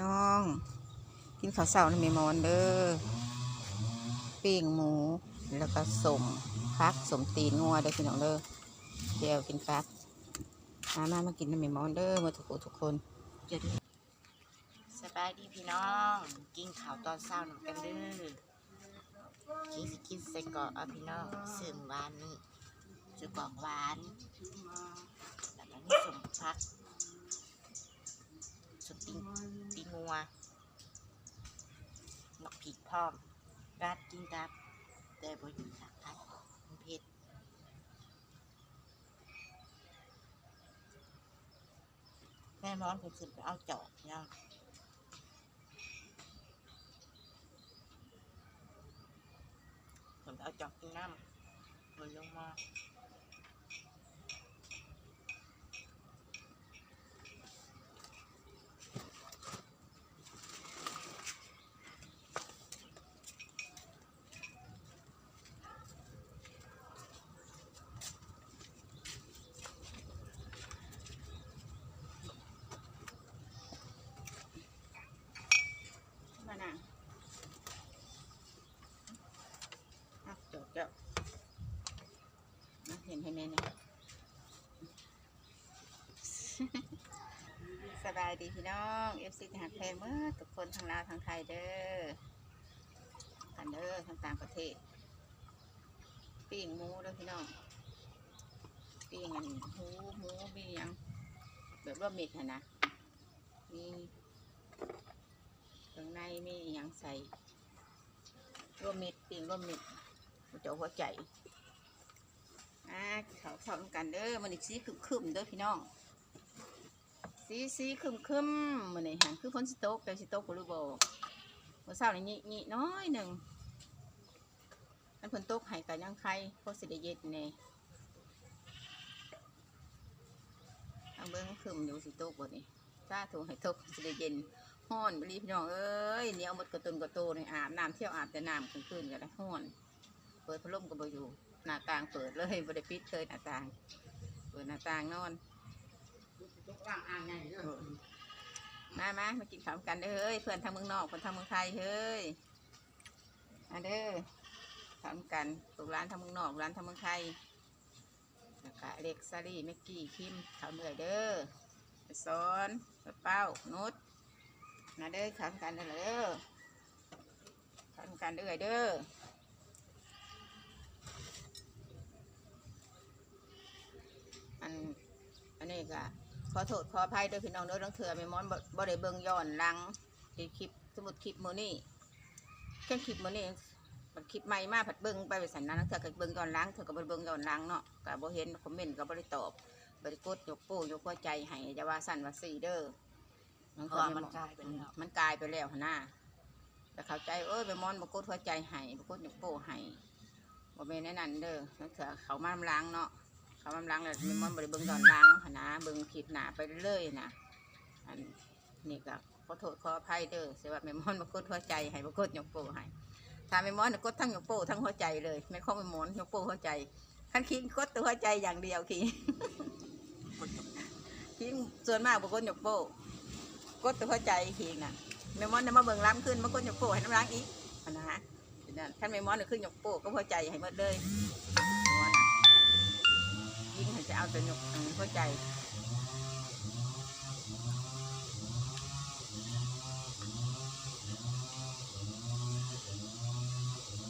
น้อง กินข้าวเช้าในเมมอนเด้อปิ้งหมู แล้วก็สมพักสมตีนงัวเด้อพี่น้องเด้อเดี๋ยวกินครับมามามากินในเมมอนเด้อมาทุกคนทุกคนเดี๋ยวด้อสบายดีพี่น้อง กินข้าวตอนเช้าหนึ่งกันเด้อกินสิกินใส่กรอกเอาพี่น้องสื่มวานนี่สื่อกรอกหวาน ร้อมราดกินกับ แต่บ่อยู่สักพักมันเผ็ดแม่ร้อนเพิ่นขึ้นไปเอาจอกเนาะผมเอาจอกกินน้ำมันลงมามานั่งอะจอกจอกอะเห็น ให้แม่นี่ยสบายดีพี่น้องเอฟซีทหารแพงเมื่อทุกคนทั้งลาวทั้งไทยเด้อกันเด้อทั้งต่างประเทศปิ้งหมูเด้อพี่น้องปิ้งอันหมูหมูมียังแบบว่ามิดหั่นนะมีข้างในมียังใส่ร่วมมิดปิ้งร่วมมิดหัวใจหัวใจ อ่าเขาพร้อมกันเด้อมันอีกสีคึมๆเด้อพี่น้อง สีสีคึมคึมมันนี่หันคือฝนสิตกแต่สิตกบ่รู้บ่เมื่อเช้านี่หญิๆน้อยหนึ่งอันฝนตกให้กันยังใครพสิได้เย็นแน่ทางเบิ้องคึมอยู่สิตกบ่นี่ถ้าถูกให้ตกสิได้เย็นฮ้อนบรีพี่น้องเอ้ยเหนียวหมดกระตุนกระโตนี่ยอาบน้ำเที่ยวอาบแต่น้ำกลางคืนก็ได้ฮ้อน เปิดพัดลมก็บ่อยู่ หน้าต่างเปิดเลยบ่ได้ปิดเลยหน้าต่าง เปิดหน้าต่างนอนมามามากินข้าวกันเด้อเฮ้ยเพื่อนทางเมืองนอกเพื่อนทางเมืองไทยเฮ้ยมาเด้อทำกันลูกร้านทางเมืองนอกร้านทางเมืองไทยแล้วก็เล็กซารี่เมกกี้คิมข้าวเหนื่อยเด้อไปสอนไปเป้านุชมาเด้อทำกันเด้อเด้อทำกันเด้อเด้อ อันอันนี้ก็ขอโทษขออภัยเด้อพี่น้องเด้อต้องเถื่อแม่มอนบ่บ่ได้เบิ่งย้อนหลังที่คลิปสมมุดคลิปมื้อนี้แค่คลิปมื้อนี้มันคลิปใหม่มาผัดเบิ่งไปไปสันนั้นเถื่อก็เบิ่งย้อนหลังเถื่อก็บ่ได้เบิ่งย้อนหลังเนาะก็บ่เห็นคอมเมนต์ก็บ่ได้ตอบบ่ได้กดยกโป้ยกหัวใจให้จะว่าสั่นว่าซี่เด้อน้องเพเถื่ราะอว่าแม่มันมอนกลายเป็นแล้วมันกลายไปแล้วหั่นน่ะแต่เข้าใจเอ้ยแม่มอนบ่กดหัวใจให้บ่กดยกโป้ให้บ่แม่นแน่นั้นเด้อน้องเถื่อเขามาล้างเนาะ เขากำลังเลยม่อนบริเบิงย้อนหลังหนะเบิงผิดหนาไปเรื่อยนะอันนี่ก็ขอโทษขออภัยเด้อเสียว่าแม่มอนมากดหัวใจให้มากดยกโป้ให้ถ้าแม่มอนน่ะกดทั้งยกโป้ทั้งหัวใจเลยไม่ข้อแม่มอนยกโป้หัวใจขั้นคิงกดตัวหัวใจอย่างเดียวคิงคิงส่วนมากบ่กดยกโป้กดตัวหัวใจคิงน่ะแม่มอนจะมาเบิ่งล้ำขึ้นมากดยกโป้ให้น้ำล้างอีกนะฮะท่านแม่มอนน่ะขึ้นยกโป้ก็หัวใจให้หมดเลย ยิ่งจะเอาแต่หยกอันนี้เข้าใจ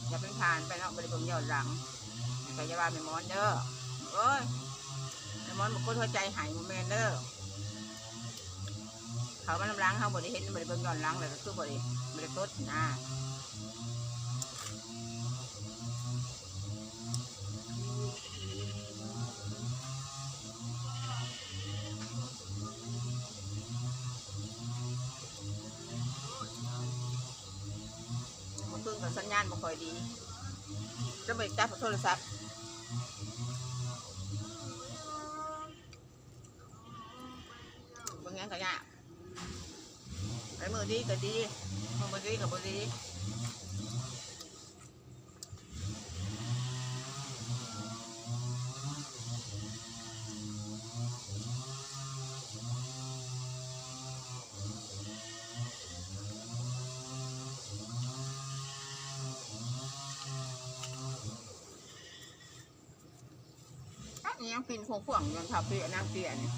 อย่าเป็นผ่านไปเนาะบริบทย้อนหลังแต่ย่าว่าไม่มอนเด้อโอ้ยไม่มอนบอกคนหัวใจหายโมเมนเด้อเขามาลำล้างเขาบริเห็นบริบทย้อนหลังเลยก็คือบริบริกดนะ ดีจะไปจับโทรศัพท์บางอย่างก็ยากไอ้มือดีก็ดีมือดีก็บ่ดี นี่ยังปีนโค้งเงินทับเปียนางเปียนี่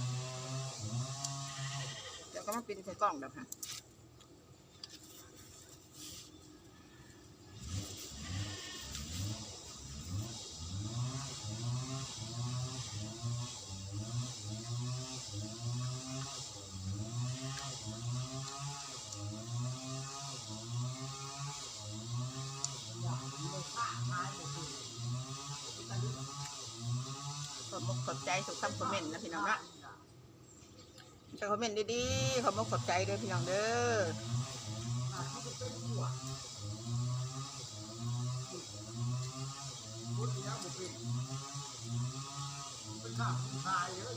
เดี๋ยวก็มาปีนใส่กล่องเดี๋ยวค่ะ ขอบใจสุขคำคอมเมนต์นะพี่น้องนะจะคอมเมนต์ดีๆขอบมกขอบใจเด้อพี่น้องเด้อเป็นข้าวตายเยอะ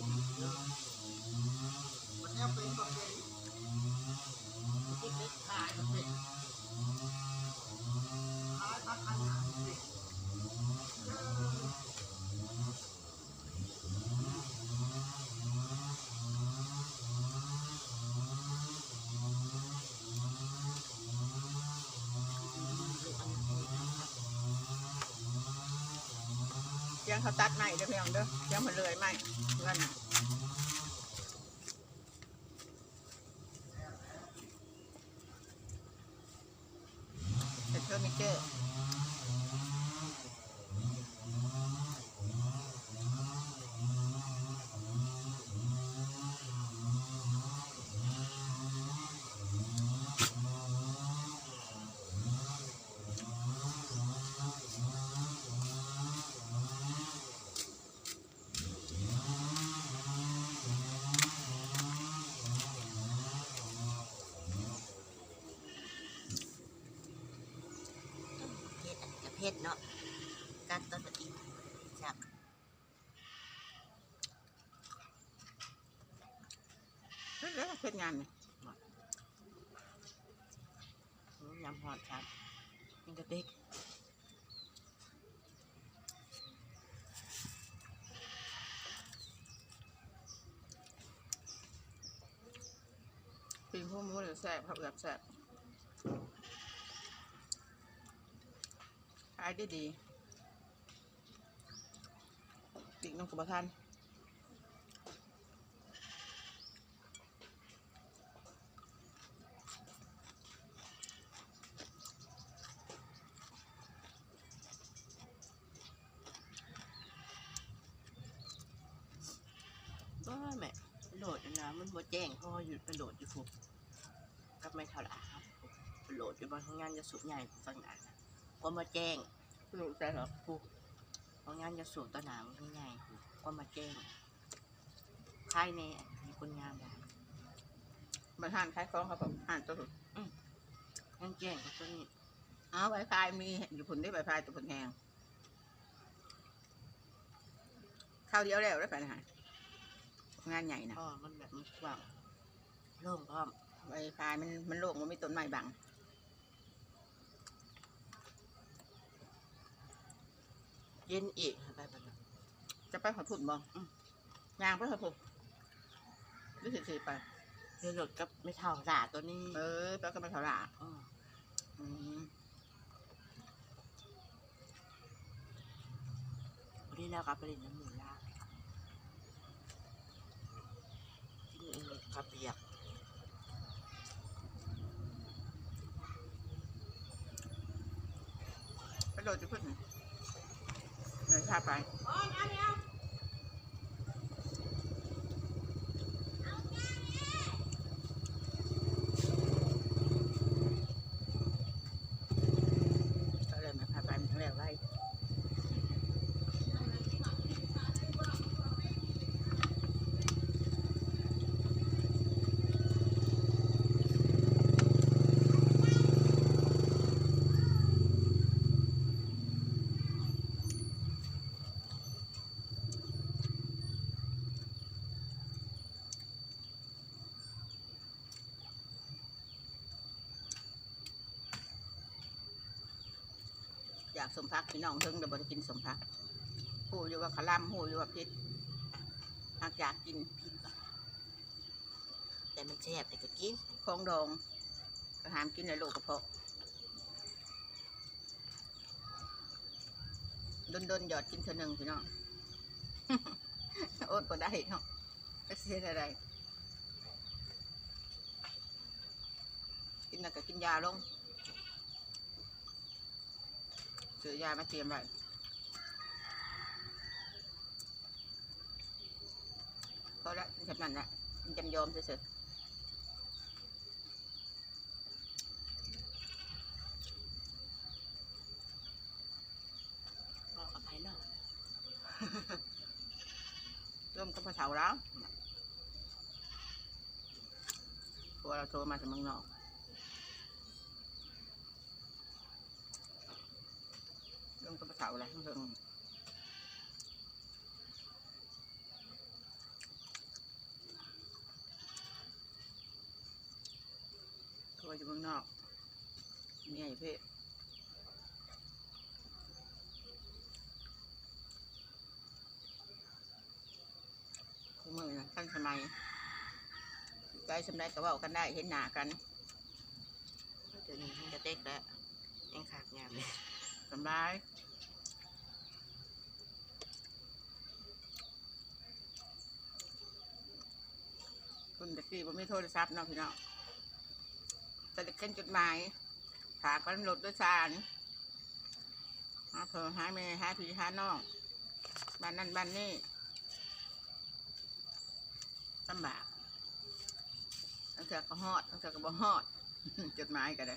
งเขาตัดใหม่เด้อพี่น้องเด้อยังมันเลยใหม่เงินน่ะเป็นเฟอร์นิเจอร์ เพ เพชรเนาะการต้นแบบอีกจับเฮ้ยแล้วเพชรงานเนี่ยยำหอดครับนี่ก็เด็กปีนพวมูเลยแซ่บครับแบบแซ่บายได้ดีปีกน้องกุบทันก็แม่โหลดนะมันบ่แจ้งพราะว่าหยุดไปโหลดอยู่ฟุกก็ไม่เท่าไหร่ครับโหลดอยู่บนทำงานจะสุดใหญ่ฝั่งอะก็มาแจ้ง รู้ใจเหรอฟุกทำงานจะสูงตะหนามมันใหญ่ฟุกก็มาแจ้งค่ายในมีคนงานได้มาทานขายของครับผมอ่านตัวถูกยังแจ้งกับตัวนี้เอาไวไฟมีอยู่ผลได้ไวไฟตัวผลแหงข้าวเดียวแล้วได้ไปนะฮะงานใหญ่นะก็มันแบบมันกว้างโล่งพร้อมไวไฟมันมันโล่งมันไม่ต้นไม้บัง เย็นอีกไปไปไปจะไปขอพุ่นบ่อืมยางไปขอพุ่นรู้สึกสิไปเรือรถกับไม่เท่าด่าตัวนี้ เออไปก็ไปเขาละมอืมวันนี้เรากลับไปเล่นน้ำหมูล่าที่นี่กระเปียกไปโดดจะพุ่นหน่อยเดินชาไปก็เลยมาพาไปมันทั้งแล้วไว้ อยากสมพักพี่น้องเพิ่งเดี๋ยวบ่ได้กินสมพักหูอยู่ว่าขะลำหูอยู่ว่าพิษหากอยากกินพินก่อนแต่มันแซ่บแต่ก็กินของดองก็หามกินในโลกกระเพาะดนดนๆหยอดกินเท่านึงพี่น้องอดก็ได้เนาะก็เสียอะไรกินน่ะก็กินยาลง ซื้อยามาเตรียมไว้พอละจำนั้นแหละจำยอมเฉยบอกกับไผ่เนาะๆเริ่มก็มาเสาแล้วพอเราโทรมาจากเมืองนอก เริ่มก็มาเสาแล้วเพิ่งโทรจากเมืองนอกเมียอยู่เพศคู่มือนะท่านสมัยใจสำได้ก็เว่ากันได้เห็นหน้ากันเดี๋ยวนี้มันจะเด็กแล้วยังขาดงานเลยสำบาย คุณตะกี้ผมไม่โทรศัพท์เนาะพี่น้องแต่เขียนจดหมายฝากกันรถด้วยสารหาเพิ่มหาแม่หาพี่หาน้องบ้านนั่นบ้านนี่ลำบากตั้งแต่ก็ฮอดตั้งแต่ก็บ่ฮอดจดหมายก็ได้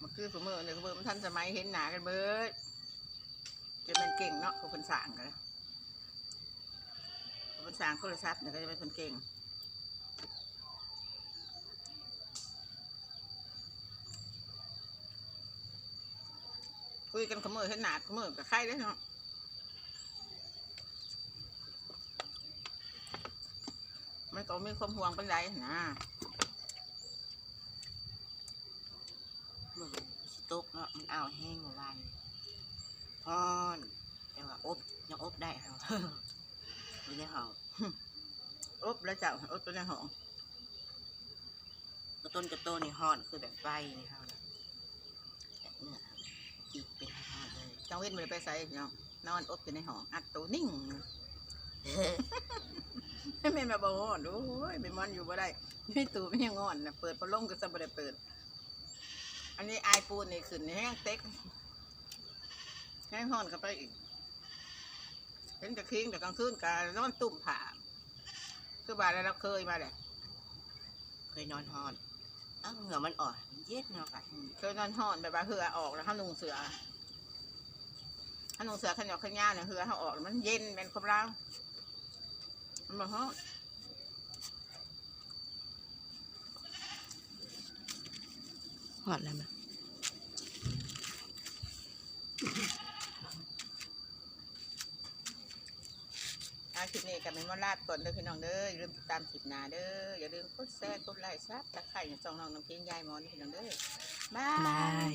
มันคือสมมติเนี่ยเบิดมันทันสมัยเห็นหนากันเบิดจะเป็นเก่งเนาะผู้คนสร้างกันผู้คนสร้างโทรศัพท์เนี่ยก็จะเป็นคนเก่ง คุยกันขมือเห็นหนาขมือกับใครได้เนาะมันก็มีความห่วงเป็นไรนะมึงสตุกเนาะมันเอาแห้งวานฮอนแต่ว่าอบยังอบได้เหรออยู่ในห้องอบแล้วเจ้าอบตัวในห้องต้นกระโตนี่ฮอนคือแบบไฟนี่เฮานะแบเนื้อ อีกเป็นฮอนเลยจังเว้นไม่ได้ไปใส่พี่น้องนอนอบอยู่ในห้องอัดตัวนิ่งไม่เป็นแบบบ่งอนโอ้ยไม่มันอยู่บ่ได้ไม่ตู่ไม่ยังงอนนะเปิดพัดลมก็จะบ่ได้เปิด อันนี้ไอปูนนี่ขึ้นแห้งเต็กแห้งห่อนเข้าไปอีกเห็นจะคิงแต่กลางคืนกานอนตุ่มผ่าคือบ้านเราเคยมาแหละเคยนอนฮอนอ้าวเหงื่อมันออก ย็ดเนาะค่ะเคยนอนห่อนแบบว่าเหือออกแล้วห้าลุงเสือห้าลุงเสือขยอกขย่าเนี่ยเหือเขาออกแล้วมันเย็นเป็นความร้าวมันบอกฮ้อนฮอนแล้วมั้ย อาคลิปนี้กับแม่มอลาดก่อนเด้อพี่น้องเด้ออย่าลืมติดตามคลิปหน้าเด้ออย่าลืมกดแชร์กดไลค์ซับตะไคร้ช่องน้องน้ำเพียงยายมอนพี่น้องเด้อบ๊ายบาย